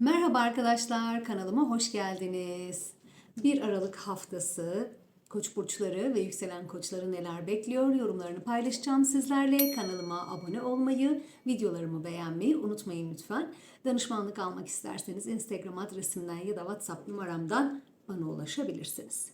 Merhaba arkadaşlar, kanalıma hoş geldiniz. 1 Aralık haftası koç burçları ve yükselen koçları neler bekliyor yorumlarını paylaşacağım sizlerle. Kanalıma abone olmayı, videolarımı beğenmeyi unutmayın lütfen. Danışmanlık almak isterseniz Instagram adresimden ya da WhatsApp numaramdan bana ulaşabilirsiniz.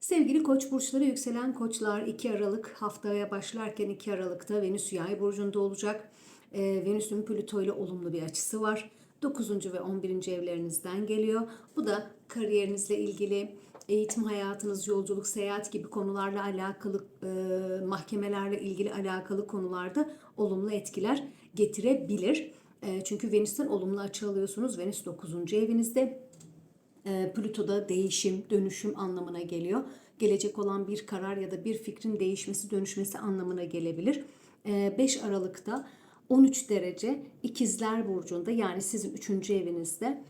Sevgili koç burçları yükselen koçlar 2 Aralık haftaya başlarken 2 Aralık'ta Venüs yay burcunda olacak. Ee, Venüs'ün Plüto ile olumlu bir açısı var. 9. ve 11. evlerinizden geliyor. Bu da kariyerinizle ilgili eğitim hayatınız, yolculuk, seyahat gibi konularla alakalı, e, mahkemelerle ilgili alakalı konularda olumlu etkiler getirebilir. E, çünkü Venüs'ten olumlu açı alıyorsunuz. Venüs 9. evinizde. E, Plüto'da değişim, dönüşüm anlamına geliyor. Gelecek olan bir karar ya da bir fikrin değişmesi, dönüşmesi anlamına gelebilir. E, 5 Aralık'ta 13 derece ikizler burcunda yani sizin 3. evinizde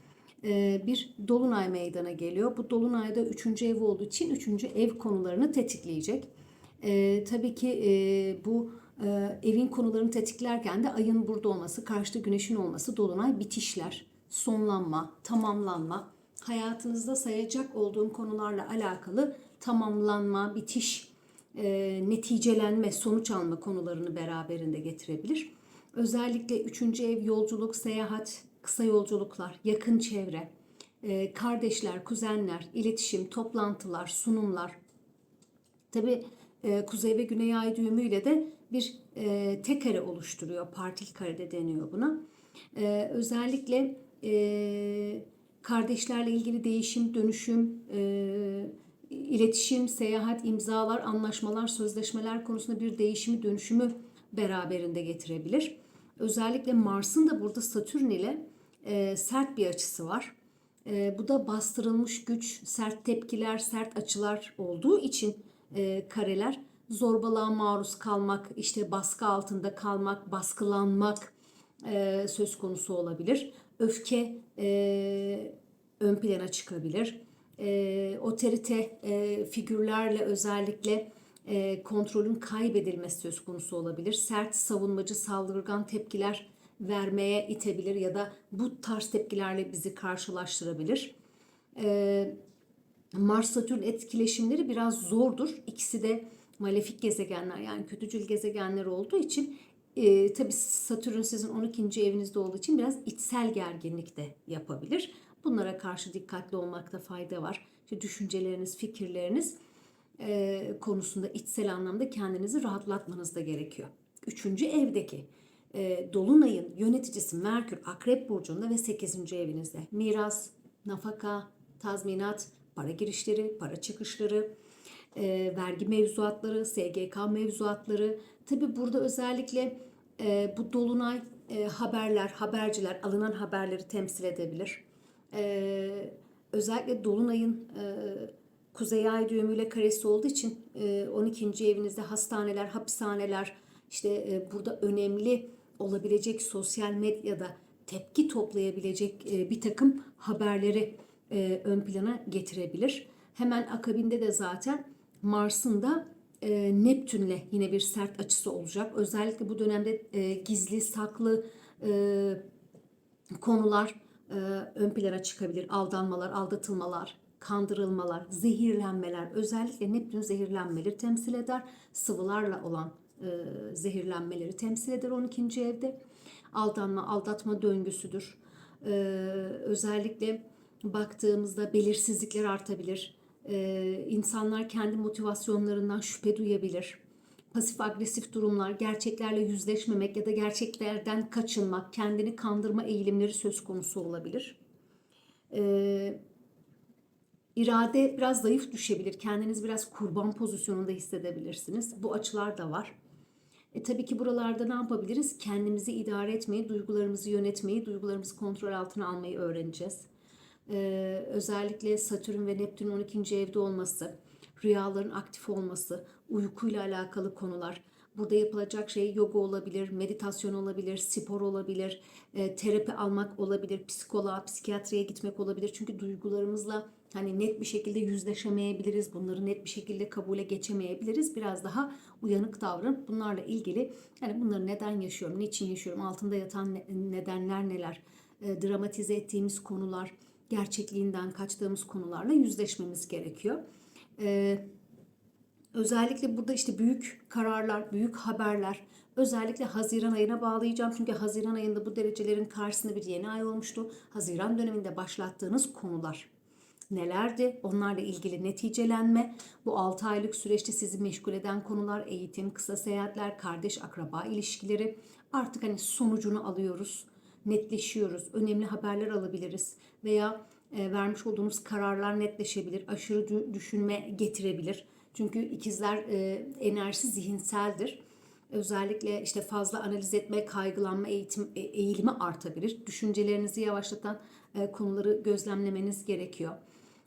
e, bir dolunay meydana geliyor. Bu dolunayda 3. ev olduğu için 3. ev konularını tetikleyecek. E, tabii ki e, bu evin konularını tetiklerken de ayın burada olması, karşıda güneşin olması dolunay bitişler, sonlanma, tamamlanma, hayatınızda sayacak olduğum konularla alakalı tamamlanma, bitiş, neticelenme, sonuç alma konularını beraberinde getirebilir. Özellikle üçüncü ev yolculuk, seyahat, kısa yolculuklar, yakın çevre, e, kardeşler, kuzenler, iletişim, toplantılar, sunumlar. Tabi e, kuzey ve güney ay düğümüyle de bir e, tek kare oluşturuyor. Partil kare de deniyor buna. Özellikle kardeşlerle ilgili değişim, dönüşüm, iletişim, seyahat, imzalar, anlaşmalar, sözleşmeler konusunda bir değişimi, dönüşümü beraberinde getirebilir. Özellikle Mars'ın da burada Satürn ile e, sert bir açısı var. E, bu da bastırılmış güç, sert tepkiler, sert açılar olduğu için e, kareler zorbalığa maruz kalmak, işte baskı altında kalmak, baskılanmak e, söz konusu olabilir. Öfke e, ön plana çıkabilir. E, otorite e, figürlerle özellikle e, kontrolün kaybedilmesi söz konusu olabilir. Sert, savunmacı, saldırgan tepkiler vermeye itebilir ya da bu tarz tepkilerle bizi karşılaştırabilir. E, Mars-Satürn etkileşimleri biraz zordur. İkisi de malefik gezegenler yani kötücül gezegenler olduğu için e, tabii Satürn sizin 12. evinizde olduğu için biraz içsel gerginlik de yapabilir. Bunlara karşı dikkatli olmakta fayda var. İşte düşünceleriniz, fikirleriniz e, konusunda içsel anlamda kendinizi rahatlatmanız da gerekiyor. Üçüncü evdeki e, Dolunay'ın yöneticisi Merkür Akrep Burcu'nda ve 8. evinizde. Miras, nafaka, tazminat, para girişleri, para çıkışları, e, vergi mevzuatları, SGK mevzuatları. Tabi burada özellikle e, bu Dolunay e, haberler, haberciler, alınan haberleri temsil edebilir. E, özellikle Dolunay'ın e, Kuzey Ay düğümüyle karesi olduğu için 12. E, evinizde hastaneler, hapishaneler, işte e, burada önemli olabilecek sosyal medyada tepki toplayabilecek e, bir takım haberleri ön plana getirebilir. Hemen akabinde de zaten Mars'ın da Neptün'le yine bir sert açısı olacak. Özellikle bu dönemde gizli, saklı konular ön plana çıkabilir. Aldanmalar, aldatılmalar, kandırılmalar, zehirlenmeler, özellikle Neptün zehirlenmeleri temsil eder. Sıvılarla olan e, zehirlenmeleri temsil eder 12. evde. Aldanma, aldatma döngüsüdür. E, özellikle baktığımızda belirsizlikler artabilir. E, insanlar kendi motivasyonlarından şüphe duyabilir. Pasif agresif durumlar, gerçeklerle yüzleşmemek ya da gerçeklerden kaçınmak, kendini kandırma eğilimleri söz konusu olabilir. Ee, İrade biraz zayıf düşebilir. Kendiniz biraz kurban pozisyonunda hissedebilirsiniz. Bu açılar da var. E tabii ki buralarda ne yapabiliriz? Kendimizi idare etmeyi, duygularımızı yönetmeyi, duygularımızı kontrol altına almayı öğreneceğiz. Ee, özellikle Satürn ve Neptün 12. evde olması, rüyaların aktif olması, uykuyla alakalı konular. Burada yapılacak şey yoga olabilir, meditasyon olabilir, spor olabilir, e, terapi almak olabilir, psikoloğa, psikiyatriye gitmek olabilir. Çünkü duygularımızla hani net bir şekilde yüzleşemeyebiliriz. Bunları net bir şekilde kabule geçemeyebiliriz. Biraz daha uyanık davran. Bunlarla ilgili yani bunları neden yaşıyorum, niçin yaşıyorum, altında yatan nedenler neler, e, dramatize ettiğimiz konular, gerçekliğinden kaçtığımız konularla yüzleşmemiz gerekiyor. E, özellikle burada işte büyük kararlar, büyük haberler, özellikle Haziran ayına bağlayacağım. Çünkü Haziran ayında bu derecelerin karşısında bir yeni ay olmuştu. Haziran döneminde başlattığınız konular nelerdi? Onlarla ilgili neticelenme, bu 6 aylık süreçte sizi meşgul eden konular, eğitim, kısa seyahatler, kardeş akraba ilişkileri artık hani sonucunu alıyoruz, netleşiyoruz, önemli haberler alabiliriz veya e, vermiş olduğunuz kararlar netleşebilir, aşırı dü- düşünme getirebilir. Çünkü ikizler e, enerjisi zihinseldir. Özellikle işte fazla analiz etme, kaygılanma eğitim e, eğilimi artabilir. Düşüncelerinizi yavaşlatan konuları gözlemlemeniz gerekiyor.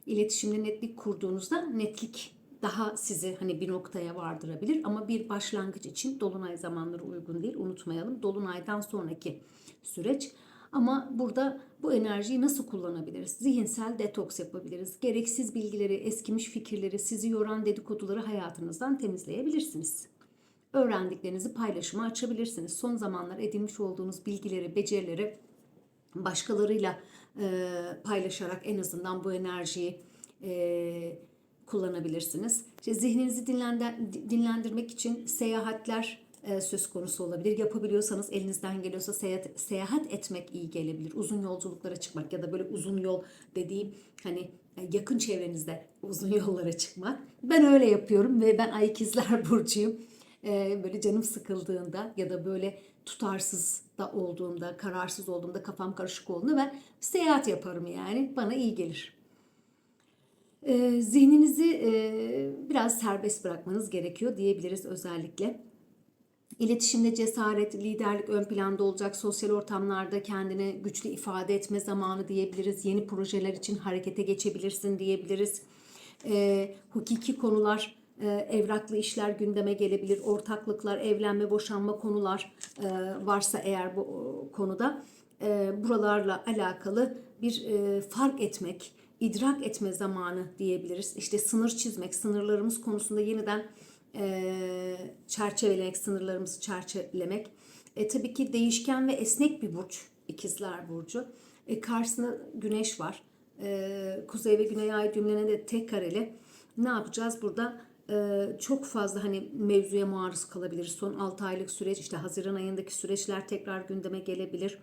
İletişimde netlik kurduğunuzda netlik daha sizi hani bir noktaya vardırabilir ama bir başlangıç için dolunay zamanları uygun değil. Unutmayalım. Dolunaydan sonraki süreç ama burada bu enerjiyi nasıl kullanabiliriz? Zihinsel detoks yapabiliriz. Gereksiz bilgileri, eskimiş fikirleri, sizi yoran dedikoduları hayatınızdan temizleyebilirsiniz. Öğrendiklerinizi paylaşıma açabilirsiniz. Son zamanlar edinmiş olduğunuz bilgileri, becerileri başkalarıyla e, paylaşarak en azından bu enerjiyi e, kullanabilirsiniz. İşte zihninizi dinlendir, dinlendirmek için seyahatler e, söz konusu olabilir. Yapabiliyorsanız elinizden geliyorsa seyahat, seyahat etmek iyi gelebilir. Uzun yolculuklara çıkmak ya da böyle uzun yol dediğim hani e, yakın çevrenizde uzun yollara çıkmak. Ben öyle yapıyorum ve ben Ay İkizler Burcu'yum. E, böyle canım sıkıldığında ya da böyle tutarsız da olduğumda, kararsız olduğumda, kafam karışık olduğunda ben seyahat yaparım yani. Bana iyi gelir. E, zihninizi e, biraz serbest bırakmanız gerekiyor diyebiliriz özellikle. İletişimde cesaret, liderlik ön planda olacak. Sosyal ortamlarda kendini güçlü ifade etme zamanı diyebiliriz. Yeni projeler için harekete geçebilirsin diyebiliriz. E, hukuki konular, evraklı işler gündeme gelebilir. Ortaklıklar, evlenme, boşanma konular e, varsa eğer bu konuda e, buralarla alakalı bir e, fark etmek, idrak etme zamanı diyebiliriz. İşte sınır çizmek, sınırlarımız konusunda yeniden e, çerçevelemek, sınırlarımızı çerçevelemek. E, tabii ki değişken ve esnek bir burç, ikizler burcu. E, karşısında güneş var. E, kuzey ve güney ay düğümlerine de tek kareli. Ne yapacağız burada? E, çok fazla hani mevzuya maruz kalabilir. Son 6 aylık süreç, işte Haziran ayındaki süreçler tekrar gündeme gelebilir.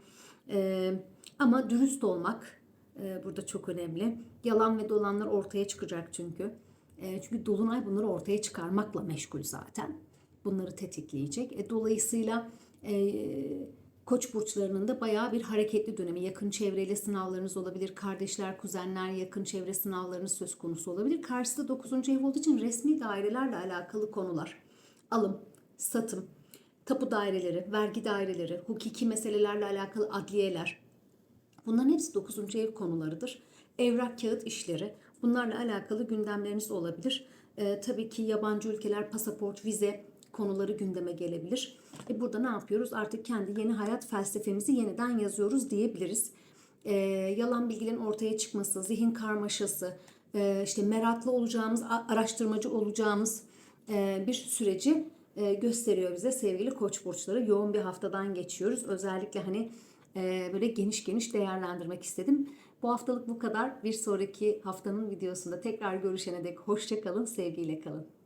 E, ama dürüst olmak e, burada çok önemli. Yalan ve dolanlar ortaya çıkacak çünkü. Çünkü Dolunay bunları ortaya çıkarmakla meşgul zaten. Bunları tetikleyecek. Dolayısıyla e, Koç burçlarının da bayağı bir hareketli dönemi. Yakın çevreyle sınavlarınız olabilir. Kardeşler, kuzenler, yakın çevre sınavlarınız söz konusu olabilir. Karşısında 9. ev olduğu için resmi dairelerle alakalı konular. Alım, satım, tapu daireleri, vergi daireleri, hukuki meselelerle alakalı adliyeler. Bunların hepsi 9. ev konularıdır. Evrak, kağıt işleri. Bunlarla alakalı gündemleriniz olabilir. Ee, tabii ki yabancı ülkeler, pasaport, vize konuları gündeme gelebilir. E burada ne yapıyoruz? Artık kendi yeni hayat felsefemizi yeniden yazıyoruz diyebiliriz. Ee, yalan bilgilerin ortaya çıkması, zihin karmaşası, e, işte meraklı olacağımız, araştırmacı olacağımız e, bir süreci e, gösteriyor bize sevgili koç burçları. Yoğun bir haftadan geçiyoruz. Özellikle hani e, böyle geniş geniş değerlendirmek istedim. Bu haftalık bu kadar. Bir sonraki haftanın videosunda tekrar görüşene dek hoşça kalın, sevgiyle kalın.